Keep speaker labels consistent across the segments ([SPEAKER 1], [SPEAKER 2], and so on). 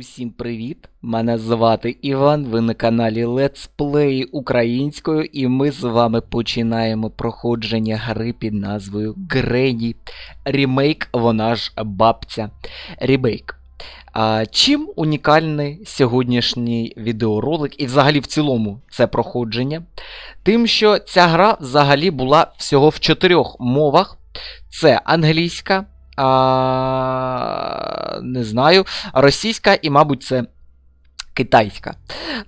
[SPEAKER 1] Усім привіт! Мене звати Іван. Ви на каналі Let's Play українською, і ми з вами починаємо проходження гри під назвою Грені. Ремейк, вона ж бабця. Ремейк. А, чим унікальний сьогоднішній відеоролик і взагалі в цілому це проходження? Тим, що ця гра взагалі була всього в чотирьох мовах: це англійська, а, не знаю, російська і, мабуть, це китайська.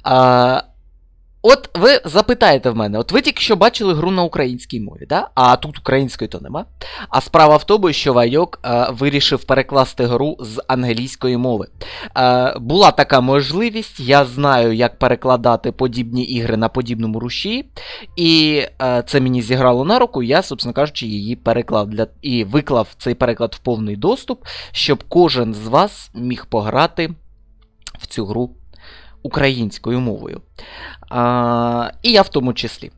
[SPEAKER 1] А, от ви запитаєте в мене, от ви тільки що бачили гру на українській мові, да? а тут української то нема. А справа в тому, що Вайок а, вирішив перекласти гру з англійської мови. А, була така можливість, я знаю, як перекладати подібні ігри на подібному руші, і е, це мені зіграло на руку, я, собственно кажучи, її переклав для і виклав цей переклад в повний доступ, щоб кожен з вас міг пограти в цю гру українською мовою. А, і я в тому числі.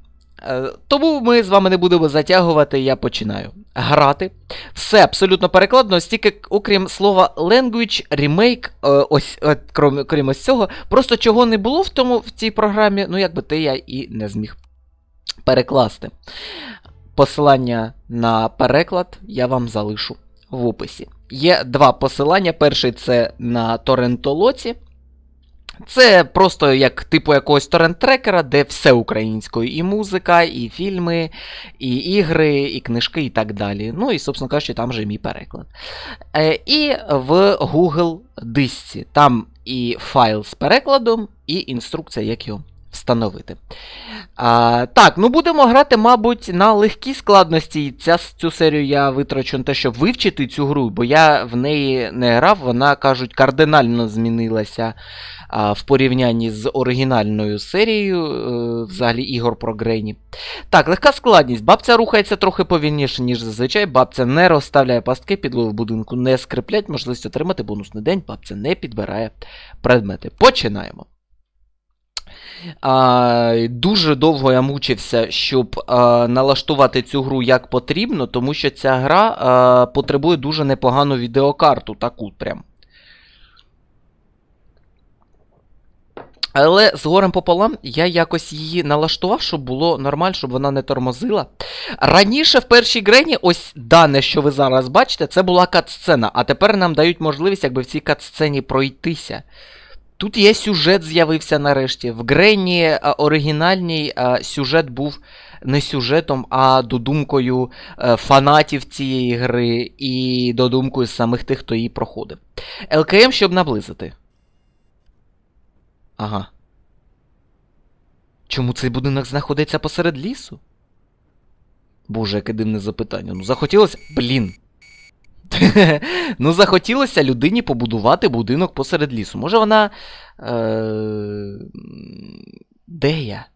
[SPEAKER 1] Е, Тому ми з вами не будемо затягувати, я починаю грати. Все абсолютно перекладно, стільки, окрім слова language, remake, е, ось, е, крім, крім ось цього, просто чого не було в тому в цій програмі, ну якби те я і не зміг перекласти. Посилання на переклад я вам залишу в описі. Є два посилання. Перший це на торрентолоці. Це просто як типу якогось торрент-трекера, де все українською, і музика, і фільми, і ігри, і книжки, і так далі. Ну і, собственно кажучи, там же мій переклад. Е, і в Google дисці. Там і файл з перекладом, і інструкція, як його встановити. А, так, ну будемо грати, мабуть, на легкій складності. Ця, цю серію я витрачу на те, щоб вивчити цю гру, бо я в неї не грав, вона, кажуть, кардинально змінилася а, в порівнянні з оригінальною серією, е, взагалі ігор про Грені. Так, легка складність. Бабця рухається трохи повільніше, ніж зазвичай. Бабця не розставляє пастки, підлоги в будинку не скриплять, можливість отримати бонусний день, бабця не підбирає предмети. Починаємо. А, дуже довго я мучився, щоб а, налаштувати цю гру як потрібно, тому що ця гра а, потребує дуже непогану відеокарту, таку прям. Але з горем пополам я якось її налаштував, щоб було нормально, щоб вона не тормозила. Раніше в першій грені, ось дане, що ви зараз бачите, це була кат-сцена, а тепер нам дають можливість якби в цій кат-сцені пройтися. Тут є сюжет з'явився нарешті. В Грені а, оригінальній сюжет був не сюжетом, а додумкою е, фанатів цієї гри і додумкою самих тих, хто її проходив. ЛКМ, щоб наблизити. Ага. Чому цей будинок знаходиться посеред лісу? Боже, яке дивне запитання. Ну, захотілося. Блін. ну, захотілося людині побудувати будинок посеред лісу. Може вона. Е... Де я?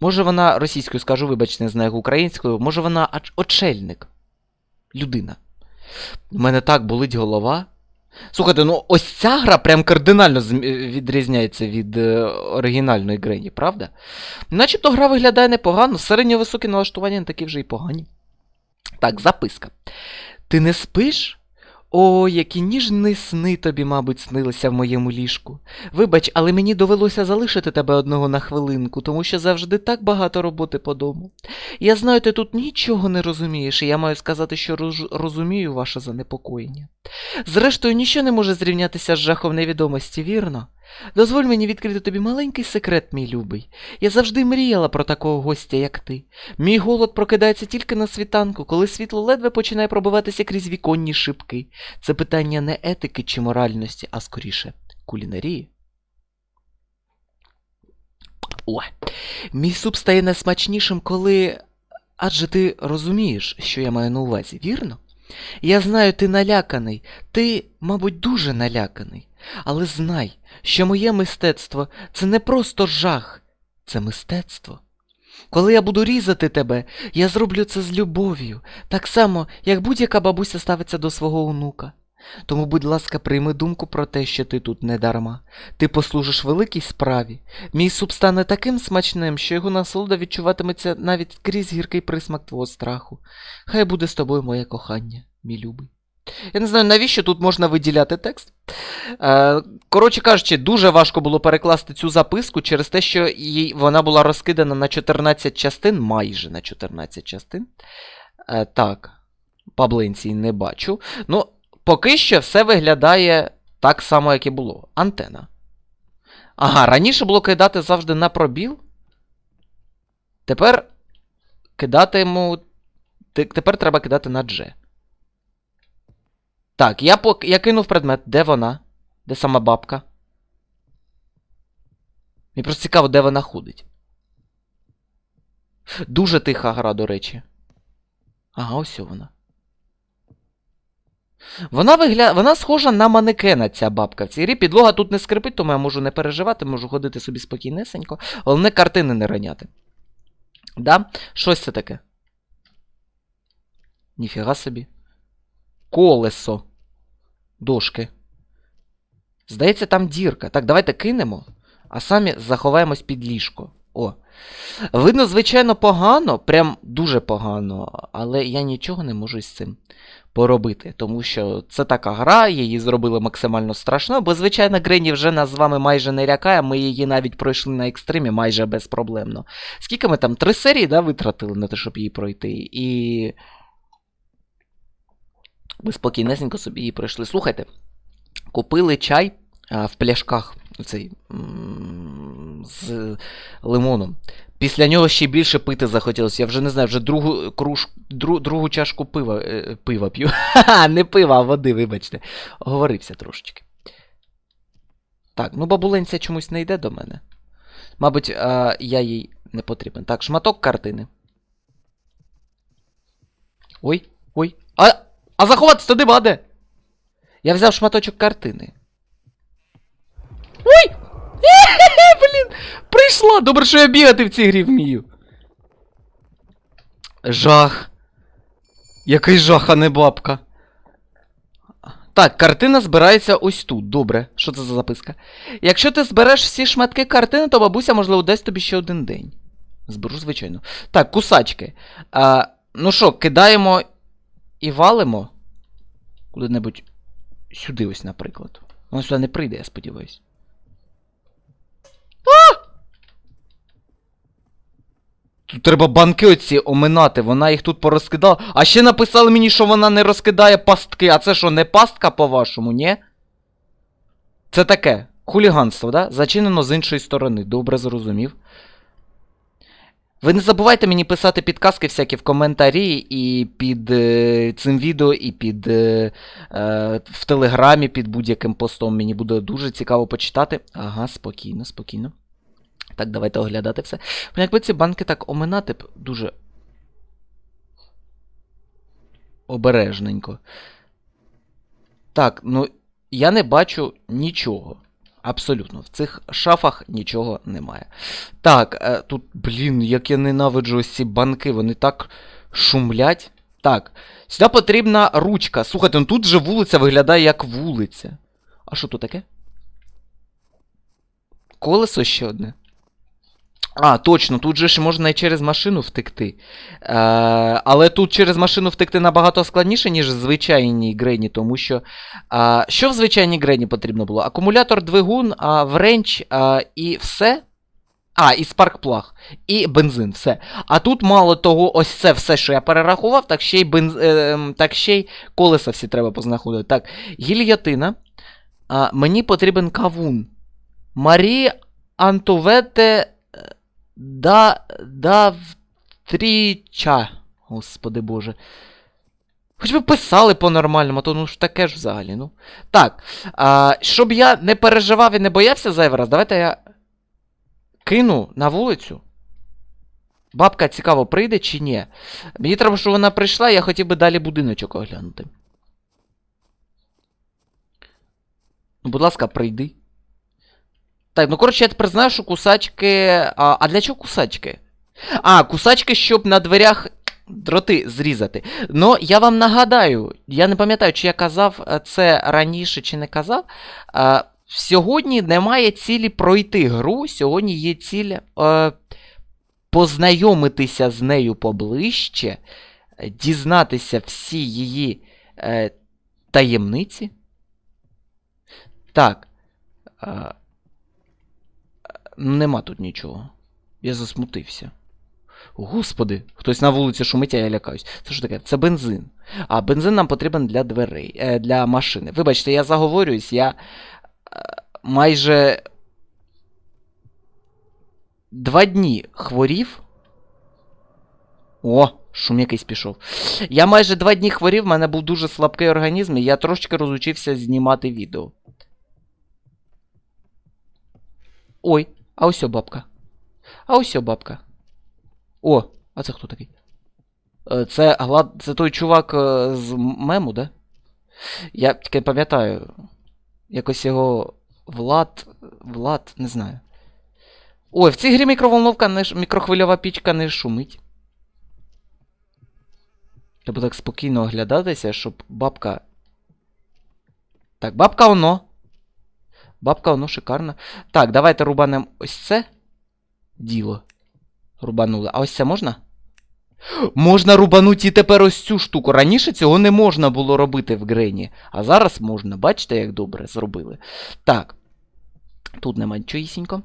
[SPEAKER 1] Може вона російською скажу, вибачте, не знаю українською. Може вона оч- очельник. Людина. У мене так болить голова. Слухайте, ну ось ця гра прям кардинально відрізняється від е, оригінальної Грені, правда? Начебто гра виглядає непогано, середньовисокі налаштування не такі вже й погані. Так, записка. Ти не спиш? О, які ніжні сни тобі, мабуть, снилися в моєму ліжку. Вибач, але мені довелося залишити тебе одного на хвилинку, тому що завжди так багато роботи по дому. Я знаю, ти тут нічого не розумієш, і я маю сказати, що роз- розумію ваше занепокоєння. Зрештою, ніщо не може зрівнятися з жахом невідомості, вірно? Дозволь мені відкрити тобі маленький секрет, мій любий. Я завжди мріяла про такого гостя, як ти. Мій голод прокидається тільки на світанку, коли світло ледве починає пробиватися крізь віконні шибки. Це питання не етики чи моральності, а скоріше кулінарії. О, мій суп стає найсмачнішим, коли. Адже ти розумієш, що я маю на увазі, вірно? Я знаю, ти наляканий, ти, мабуть, дуже наляканий. Але знай, що моє мистецтво це не просто жах, це мистецтво. Коли я буду різати тебе, я зроблю це з любов'ю, так само, як будь-яка бабуся ставиться до свого онука. Тому, будь ласка, прийми думку про те, що ти тут не дарма. Ти послужиш великій справі. Мій суп стане таким смачним, що його насолода відчуватиметься навіть крізь гіркий присмак твого страху. Хай буде з тобою моє кохання, мій любий. Я не знаю, навіщо тут можна виділяти текст. Е, коротше кажучи, дуже важко було перекласти цю записку через те, що вона була розкидана на 14 частин, майже на 14 частин. Е, так, паблинці не бачу. Ну, поки що все виглядає так само, як і було. Антена. Ага, раніше було кидати завжди на пробіл. Тепер кидатиму. Тепер треба кидати на G. Так, я, пок... я кинув предмет. Де вона? Де сама бабка? Мені просто цікаво, де вона ходить. Дуже тиха гра, до речі. Ага, ось вона. Вона вигля... Вона схожа на манекена, ця бабка в цій грі. Підлога тут не скрипить, тому я можу не переживати, можу ходити собі спокійнесенько. Головне картини не раняти. Да? Щось це таке. Ніфіга собі. Колесо. Дошки. Здається, там дірка. Так, давайте кинемо, а самі заховаємось під ліжко. О. Видно, звичайно, погано, прям дуже погано, але я нічого не можу з цим поробити, тому що це така гра, її зробили максимально страшно, бо, звичайно, Грені вже нас з вами майже не лякає, ми її навіть пройшли на екстримі майже безпроблемно. Скільки ми там? Три серії да, витратили на те, щоб її пройти, і. Ми спокійнесенько собі її пройшли. Слухайте, купили чай а, в пляшках цей, з лимоном. Після нього ще більше пити захотілося. Я вже не знаю, вже другу круж, дру, другу чашку пива, е, пива п'ю. Не пива, а води, вибачте. Оговорився трошечки. Так, ну бабуленця чомусь не йде до мене. Мабуть, а, я їй не потрібен. Так, шматок картини. Ой, ой. А, а заховатися туди нема де? Я взяв шматочок картини. Ой! Блін! Прийшла! Добре, що я бігати в цій грі вмію. Жах. Який жах, а не бабка. Так, картина збирається ось тут. Добре. Що це за записка? Якщо ти збереш всі шматки картини, то бабуся, можливо, дасть тобі ще один день. Зберу, звичайно. Так, кусачки. А, ну що, кидаємо і валимо? Куди-небудь сюди, ось, наприклад. Воно сюди не прийде, я сподіваюсь. Тут треба банки оці оминати, вона їх тут порозкидала. А ще написали мені, що вона не розкидає пастки. А це що, не пастка, по-вашому, ні? Це таке. Хуліганство, да? Зачинено з іншої сторони. Добре зрозумів. Ви не забувайте мені писати підказки всякі в коментарі і під е, цим відео, і під е, е, в телеграмі, під будь-яким постом. Мені буде дуже цікаво почитати. Ага, спокійно, спокійно. Так, давайте оглядати все. Якби ці банки так оминати б дуже. Обережненько. Так, ну я не бачу нічого. Абсолютно. В цих шафах нічого немає. Так, е, тут, блін, як я ненавиджу ось ці банки, вони так шумлять. Так, сюди потрібна ручка. Слухайте, ну тут же вулиця виглядає як вулиця. А що тут таке? Колесо ще одне. А, точно, тут же ж можна і через машину втекти. Е, але тут через машину втекти набагато складніше, ніж в звичайній грені, тому що. Е, що в звичайній грені потрібно було? Акумулятор, двигун, а, вренч а, і все. А, і спаркплаг, і бензин, все. А тут мало того, ось це все, що я перерахував, так ще й бенз... е, ем, так ще й колеса всі треба познаходити. Так, гільйотина. А, мені потрібен кавун. Марі Антовете е, да, да втріча. Господи Боже. Хоч би писали по-нормальному, то ну ж таке ж взагалі. ну. Так. А, щоб я не переживав і не боявся зайвий раз, давайте я кину на вулицю. Бабка цікаво прийде чи ні. Мені треба, щоб вона прийшла, я хотів би далі будиночок оглянути. Ну, будь ласка, прийди. Так, ну коротше, я тепер знаю, що кусачки. А, а для чого кусачки? А, кусачки, щоб на дверях дроти зрізати. Ну, я вам нагадаю, я не пам'ятаю, чи я казав е, це раніше, чи не казав. А, сьогодні немає цілі пройти гру, сьогодні є ціль е, познайомитися з нею поближче, е, дізнатися всі її е, таємниці. Так. А, нема тут нічого. Я засмутився. Господи, хтось на вулиці шумить, а я лякаюсь. Це що таке? Це бензин. А, бензин нам потрібен для дверей, е, для машини. Вибачте, я заговорююсь, я е, майже два дні хворів. О, шум якийсь пішов. Я майже два дні хворів, в мене був дуже слабкий організм, і я трошки розучився знімати відео. Ой, а ось бабка. А ось бабка. О, а це хто такий? Е, Це, глад... це той чувак е, з мему, да? Я тільки пам'ятаю. Якось його Влад. Влад, не знаю. Ой, в цій грі мікроволновка не ш... мікрохвильова пічка не шумить. Треба так спокійно оглядатися, щоб бабка. Так, бабка оно. Бабка оно шикарна. Так, давайте рубанем ось це. Діло. Рубанули. А ось це можна? Можна рубанути і тепер ось цю штуку. Раніше цього не можна було робити в Грені. А зараз можна. Бачите, як добре зробили. Так. Тут нема нічогісінько.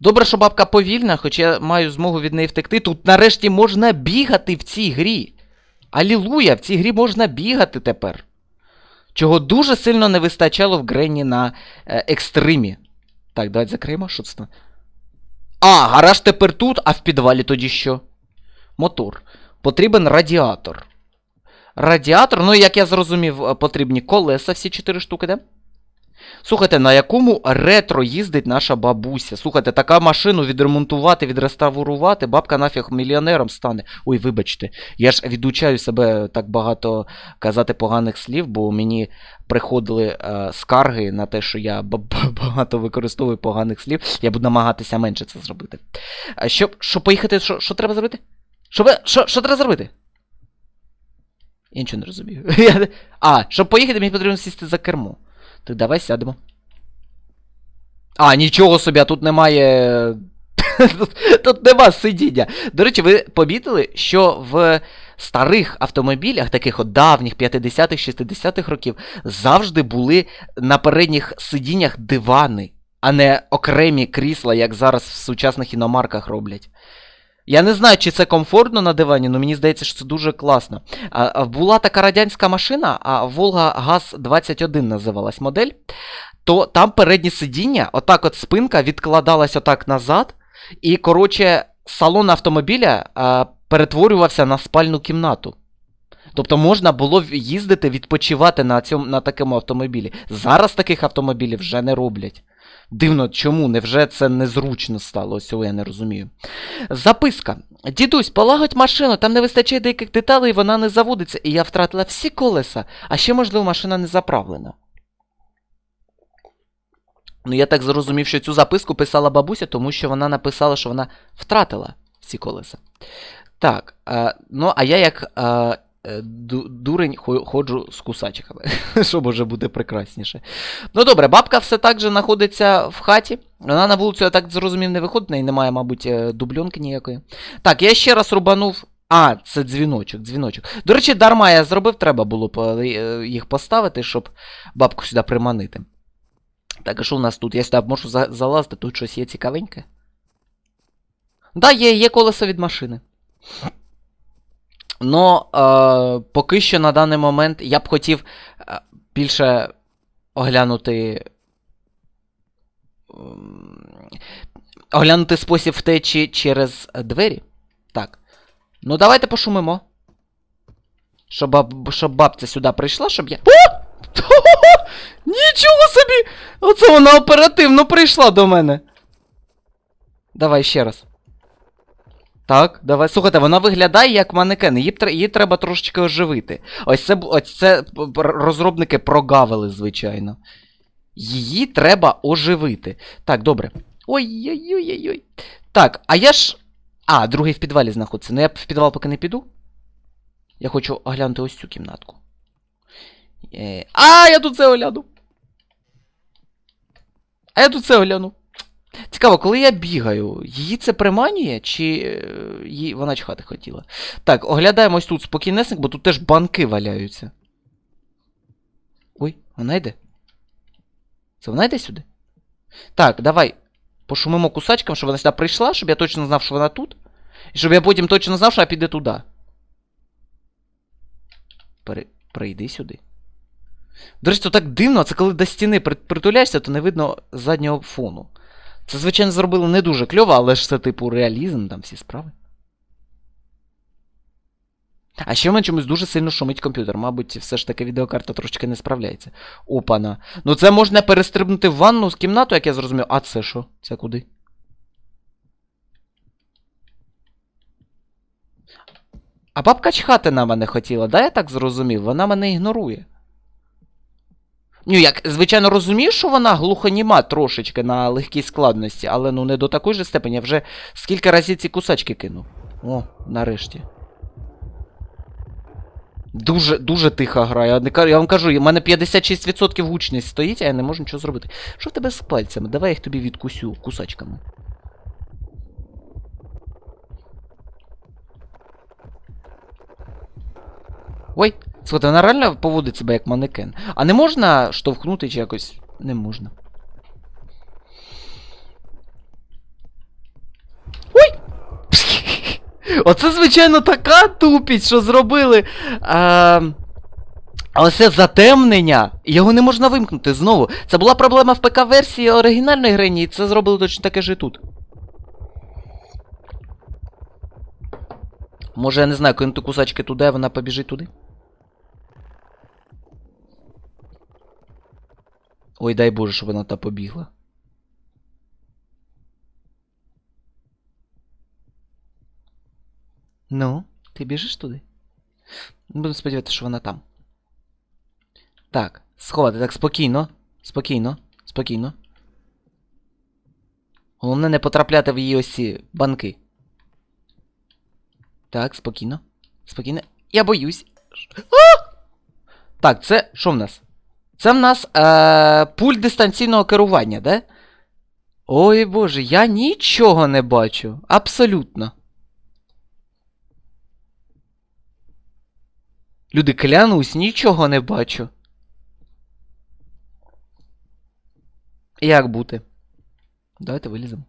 [SPEAKER 1] Добре, що бабка повільна, хоч я маю змогу від неї втекти. Тут нарешті можна бігати в цій грі. Алілуя, в цій грі можна бігати тепер. Чого дуже сильно не вистачало в Гренні на е, екстримі. Так, давайте закриємо. Що? А, гараж тепер тут, а в підвалі тоді що? Мотор. Потрібен радіатор. Радіатор, ну, як я зрозумів, е, потрібні колеса всі 4 штуки, да? Слухайте, на якому ретро їздить наша бабуся? Слухайте, така машину відремонтувати, відреставрувати, бабка нафіг мільйонером стане. Ой, вибачте, я ж відучаю себе так багато казати поганих слів, бо мені приходили е, скарги на те, що я ба- ба- багато використовую поганих слів. Я буду намагатися менше це зробити. Щоб, щоб поїхати, що, що треба зробити? Що, що, що треба зробити? Я нічого не розумію. А, щоб поїхати, мені потрібно сісти за кермо. Так давай сядемо. А, нічого собі, а тут немає. тут, тут нема сидіння. До речі, ви помітили, що в старих автомобілях, таких от давніх 50-х, 60-х років, завжди були на передніх сидіннях дивани, а не окремі крісла, як зараз в сучасних іномарках роблять. Я не знаю, чи це комфортно на дивані, але мені здається, що це дуже класно. Була така радянська машина, а Волга ГАЗ-21 називалась модель, то там переднє сидіння, отак от спинка відкладалась отак назад, і, коротше, салон автомобіля перетворювався на спальну кімнату. Тобто можна було їздити, відпочивати на, цьому, на такому автомобілі. Зараз таких автомобілів вже не роблять. Дивно, чому? Невже це незручно стало? Ось цього я не розумію. Записка. Дідусь, полагодь машину, там не вистачає деяких деталей, вона не заводиться, і я втратила всі колеса, а ще, можливо, машина не заправлена. Ну, я так зрозумів, що цю записку писала бабуся, тому що вона написала, що вона втратила всі колеса. Так, е, ну, а я як е, дурень ходжу з кусачиками, що може бути прекрасніше. Ну добре, бабка все так же знаходиться в хаті. Вона на вулицю, я так зрозумів, не виходить, неї немає, мабуть, е, дубльонки ніякої. Так, я ще раз рубанув. А, це дзвіночок, дзвіночок. До речі, дарма я зробив, треба було по- е, їх поставити, щоб бабку сюди приманити. Так, а що у нас тут? Я сюди можу залазити, тут щось є цікавеньке. Да, є, є колесо від машини. Но е, поки що на даний момент я б хотів е, більше оглянути. ем, Оглянути спосіб втечі через двері. Так. Ну, давайте пошумимо. Щоб, щоб бабця сюди прийшла, щоб я. Нічого собі! Оце вона оперативно прийшла до мене. Давай ще раз. Так, давай. Слухайте, вона виглядає як манекен. Її, її треба трошечки оживити. Ось це, ось це розробники прогавили, звичайно. Її треба оживити. Так, добре. Ой-ой-ой-ой. Так, а я ж. А, другий в підвалі знаходиться. Ну я в підвал поки не піду. Я хочу оглянути ось цю кімнатку. Е, А, я тут це огляну. А я тут це огляну. Цікаво, коли я бігаю, її це приманює, чи е, їй вона чхати хотіла? Так, оглядаємо ось тут спокійнесенько, бо тут теж банки валяються. Ой, Вона йде? Це вона йде сюди? Так, давай. Пошумимо кусачкам, щоб вона сюди прийшла, щоб я точно знав, що вона тут. І щоб я потім точно знав, що вона піде туди. Пере... Прийди сюди. До речі, то так дивно, це коли до стіни притуляєшся, то не видно заднього фону. Це, звичайно, зробили не дуже кльово, але ж це, типу, реалізм, там всі справи. А ще в мене чомусь дуже сильно шумить комп'ютер. Мабуть, все ж таки відеокарта трошки не справляється. Опана. Ну це можна перестрибнути в ванну з кімнату, як я зрозумів. А це що? Це куди? А бабка чхати на мене хотіла, да, я так зрозумів? Вона мене ігнорує. Ну, як, звичайно, розумію, що вона глухоніма трошечки на легкій складності, але ну не до такої же степені. Я вже скільки разів ці кусачки кинув. О, нарешті. Дуже, дуже тиха гра. Я, не, я вам кажу, у мене 56% гучність стоїть, а я не можу нічого зробити. Що в тебе з пальцями? Давай я їх тобі відкусю кусачками. Ой, слухайте, вона реально поводить себе як манекен. А не можна штовхнути чи якось. Не можна. Ой! Оце, звичайно, така тупість, що зробили. А... Але це затемнення. Його не можна вимкнути знову. Це була проблема в ПК-версії оригінальної гри, і це зробили точно таке ж і тут. Може, я не знаю, кинути кусачки туди, вона побіжить туди. Ой, дай Боже, щоб вона та побігла. Ну, ти біжиш туди? Будемо сподіватися, що вона там. Так, сховати, так, спокійно. Спокійно, спокійно. Головне не потрапляти в її ось ці банки. Так, спокійно. Спокійно. Я боюсь. А! Так, це що в нас? Це в нас е, пульт дистанційного керування, да? Ой боже, я нічого не бачу. Абсолютно. Люди, клянусь, нічого не бачу. Як бути? Давайте виліземо.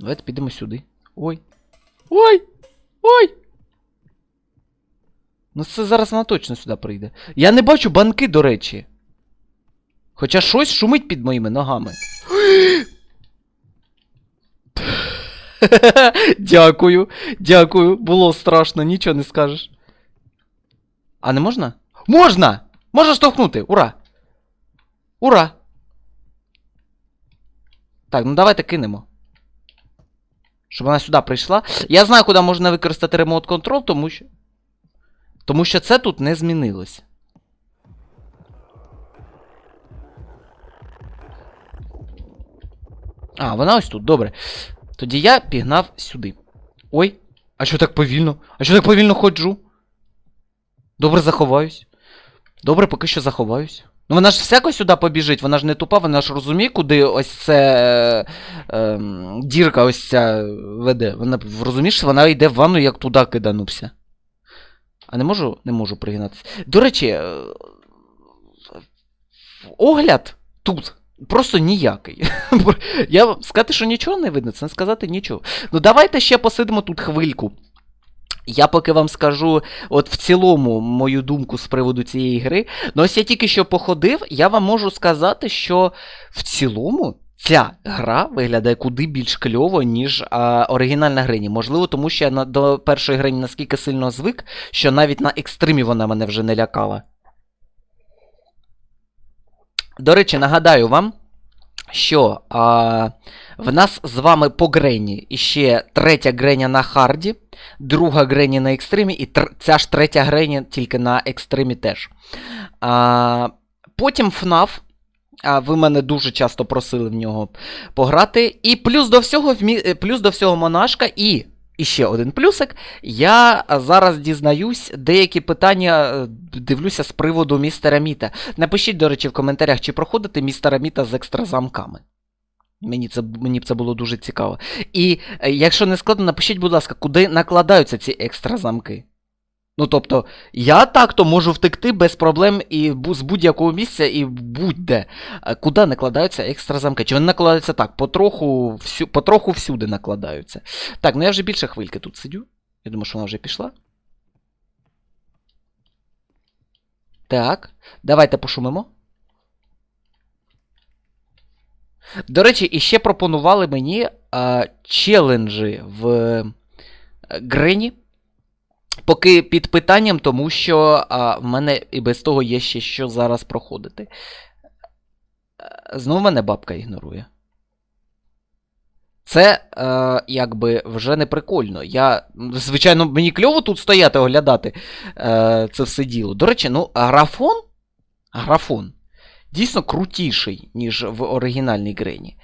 [SPEAKER 1] Давайте підемо сюди. Ой. Ой! Ой! Ну це зараз вона точно сюди прийде. Я не бачу банки, до речі. Хоча щось шумить під моїми ногами. Дякую, дякую. Було страшно, нічого не скажеш. А не можна? Можна! Можна штовхнути! Ура! Ура! Так, ну давайте кинемо. Щоб вона сюди прийшла. Я знаю, куди можна використати ремонт контрол, тому що. Тому що це тут не змінилось. А, вона ось тут, добре. Тоді я пігнав сюди. Ой, а що так повільно? А що так повільно ходжу? Добре, заховаюсь. Добре, поки що заховаюсь. Ну вона ж всяко сюди побіжить, вона ж не тупа, вона ж розуміє, куди ось це е, е, дірка ось ця веде. Вона розумієш, вона йде в ванну, як туди киданувся. А не можу? Не можу пригинатися. До речі, е, огляд тут просто ніякий. Я сказати, що нічого не видно, це не сказати нічого. Ну давайте ще посидимо тут хвильку. Я поки вам скажу, от в цілому, мою думку з приводу цієї гри. Ну ось я тільки що походив, я вам можу сказати, що в цілому ця гра виглядає куди більш кльово, ніж а, оригінальна Грині. Можливо, тому що я на, до першої Грині наскільки сильно звик, що навіть на екстримі вона мене вже не лякала. До речі, нагадаю вам, що а, в нас з вами по Грені іще третя Греня на харді, друга Грені на екстримі, і тр... ця ж третя Грені тільки на екстримі теж. А, потім FNAF. А ви мене дуже часто просили в нього пограти. І плюс до всього е, плюс до всього монашка і. І ще один плюсик. Я зараз дізнаюсь деякі питання, е, дивлюся з приводу містера Міта. Напишіть, до речі, в коментарях, чи проходите містера Міта з екстразамками. Мені це, мені б це було дуже цікаво. І е, якщо не складно, напишіть, будь ласка, куди накладаються ці екстразамки. Ну тобто, я так-то можу втекти без проблем і з будь-якого місця і будь-де. Куди накладаються екстра замки? Чи вони накладаються так? Потроху, всю, потроху всюди накладаються. Так, ну я вже більше хвильки тут сидю. Я думаю, що вона вже пішла. Так, давайте пошумимо. До речі, іще пропонували мені а, челенджі в е, Грені. Поки під питанням, тому що а, в мене і без того є ще що зараз проходити. Е, Знову мене бабка ігнорує. Це е, якби вже не прикольно. Я, звичайно, мені кльово тут стояти, оглядати е, це все діло. До речі, ну, графон. Графон. Дійсно крутіший, ніж в оригінальній Грені.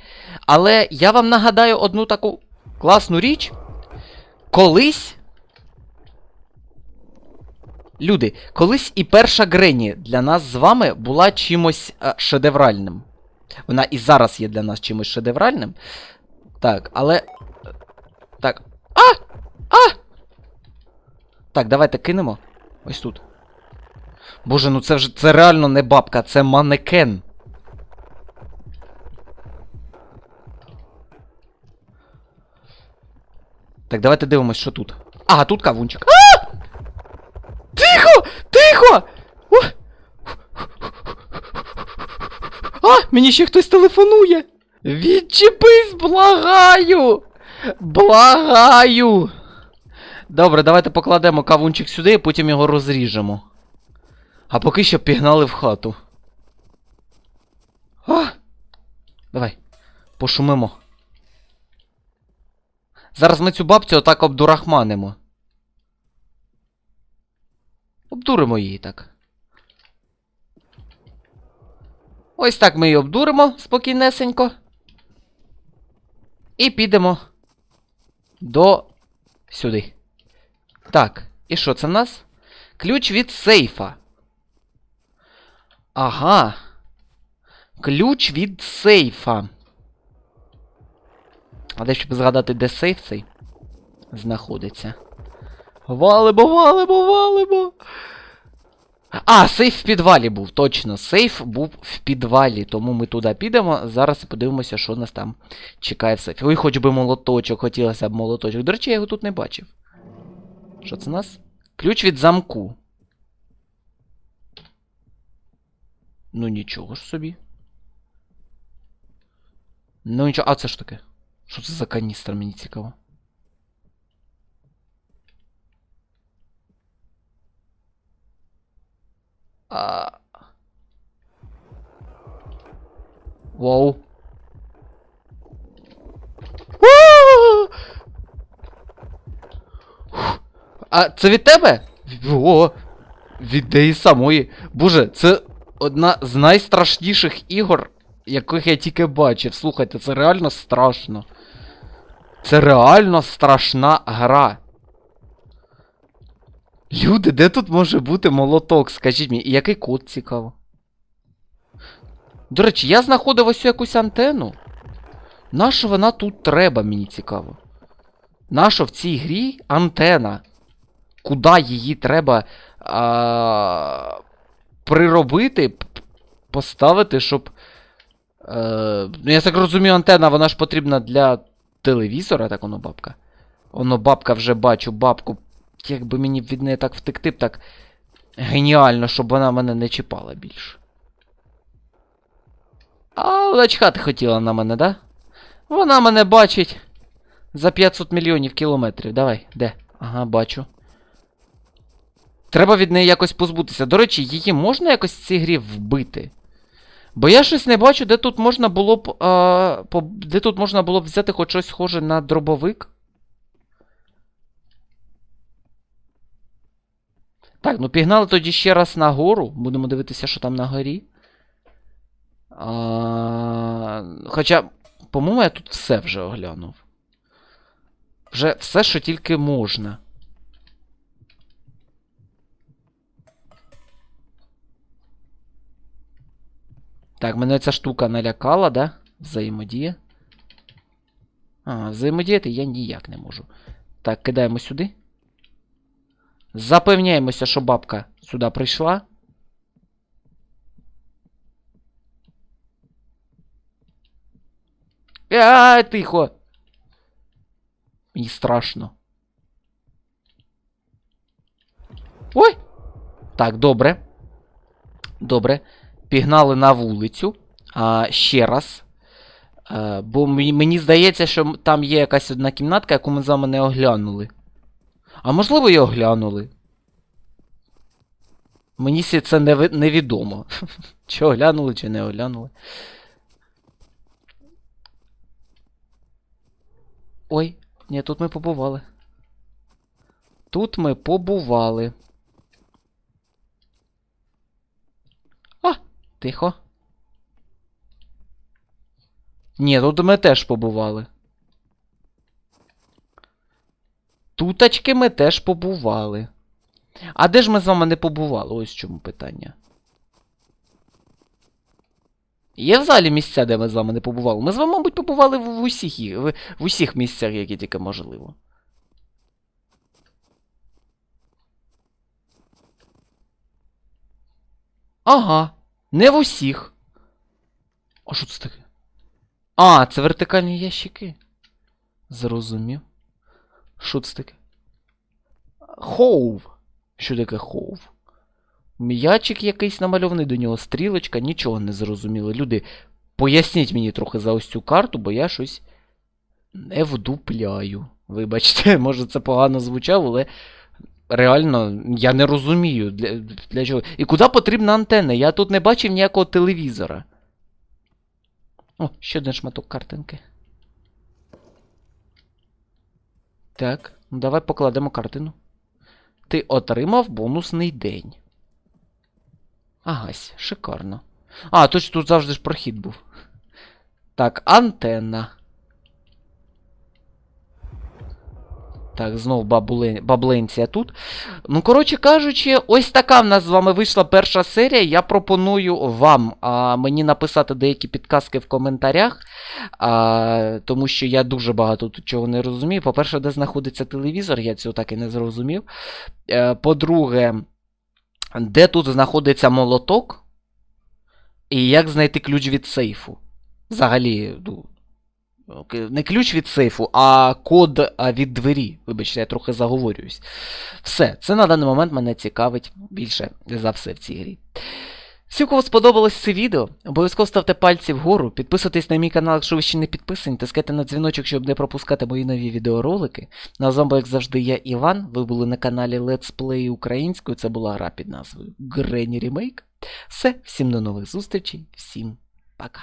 [SPEAKER 1] Але я вам нагадаю одну таку класну річ. Колись. Люди, колись і перша Грені для нас з вами була чимось е, шедевральним. Вона і зараз є для нас чимось шедевральним. Так, але. е, Так. А! А! Так, давайте кинемо. Ось тут. Боже, ну це вже це реально не бабка, це манекен. Так, давайте дивимось, що тут. Ага, тут кавунчик. А! Тихо! О! А! Мені ще хтось телефонує! Відчепись, благаю! Благаю! Добре, давайте покладемо кавунчик сюди потім його розріжемо. А поки що пігнали в хату. А! Давай, пошумимо. Зараз ми цю бабцю отак обдурахманимо. Обдуримо її так. Ось так ми її обдуримо спокійнесенько. І підемо до сюди. Так, і що це в нас? Ключ від сейфа. Ага. Ключ від сейфа. А де щоб згадати, де сейф цей знаходиться. Валимо, валимо, валимо. А, сейф в підвалі був, точно. Сейф був в підвалі, тому ми туди підемо. Зараз подивимося, що нас там чекає в сейфі. Ой, хоч би молоточок, хотілося б молоточок. До речі, я його тут не бачив. Що це у нас? Ключ від замку. Ну нічого ж собі. Ну нічого. А це що таке? Що це за каністра, мені цікаво. А... Вау. А! Це від тебе? О, від неї самої. Боже, це одна з найстрашніших ігор, яких я тільки бачив. Слухайте, це реально страшно. Це реально страшна гра. Люди, де тут може бути молоток? Скажіть мені, і який код цікаво? До речі, я знаходив ось якусь антенну. Нащо вона тут треба, мені цікаво? Нащо в цій грі антена? Куди її треба а, приробити, поставити, щоб. Е, ну, я так розумію, антена, вона ж потрібна для телевізора, так воно бабка. Воно бабка вже бачу, бабку. Якби мені від неї так втекти б так геніально, щоб вона мене не чіпала більше. А вона чхати хотіла на мене, да? Вона мене бачить за 500 мільйонів кілометрів. Давай, де? Ага, бачу. Треба від неї якось позбутися. До речі, її можна якось в цій грі вбити? Бо я щось не бачу, де тут можна було б. А, по, де тут можна було б взяти хоч щось схоже на дробовик. Так, ну пігнали тоді ще раз нагору. Будемо дивитися, що там на горі. А, хоча, по-моєму, я тут все вже оглянув. Вже все, що тільки можна. Так, мене ця штука налякала, да? Взаємодія. А, взаємодіяти я ніяк не можу. Так, кидаємо сюди. Запевняємося, що бабка сюди прийшла. А, тихо. Мені страшно. Ой! Так, добре. Добре. Пігнали на вулицю. А, ще раз. А, бо мені, мені здається, що там є якась одна кімнатка, яку ми з вами не оглянули. А можливо, і оглянули. Мені це невідомо. Чи оглянули, чи не оглянули. Ой, ні, тут ми побували. Тут ми побували. А, тихо. Ні, тут ми теж побували. Туточки ми теж побували. А де ж ми з вами не побували? Ось чому питання. Є в залі місця, де ми з вами не побували. Ми з вами, мабуть, побували в усіх, в, в усіх місцях, які тільки можливо. Ага, не в усіх. А що це таке? А, це вертикальні ящики. Зрозумів. Що це таке? Хоув. Що таке хоув? М'ячик якийсь намальований до нього, стрілочка, нічого не зрозуміло. Люди, поясніть мені трохи за ось цю карту, бо я щось не вдупляю. Вибачте, може це погано звучало, але реально я не розумію, для, для чого. І куди потрібна антенна? Я тут не бачив ніякого телевізора. О, ще один шматок картинки. Так, ну давай покладемо картину. Ти отримав бонусний день. Агась, шикарно. А, точно тут завжди ж прохід був. Так, антенна. Так, знов бабуле... бабленція тут. Ну, коротше кажучи, ось така в нас з вами вийшла перша серія. Я пропоную вам а, мені написати деякі підказки в коментарях, а, тому що я дуже багато тут чого не розумію. По-перше, де знаходиться телевізор, я цього так і не зрозумів. Е, По-друге, де тут знаходиться молоток, і як знайти ключ від сейфу. Взагалі, ну, Не ключ від сейфу, а код від двері. Вибачте, я трохи заговорююсь. Все, це на даний момент мене цікавить більше за все в цій грі. Всім, кого сподобалось це відео, обов'язково ставте пальці вгору, підписуйтесь на мій канал, якщо ви ще не підписані, тискайте на дзвіночок, щоб не пропускати мої нові відеоролики. Ну а як завжди, я Іван. Ви були на каналі Let's Play українською. Це була гра під назвою Granny Remake. Все, всім до нових зустрічей, всім пока.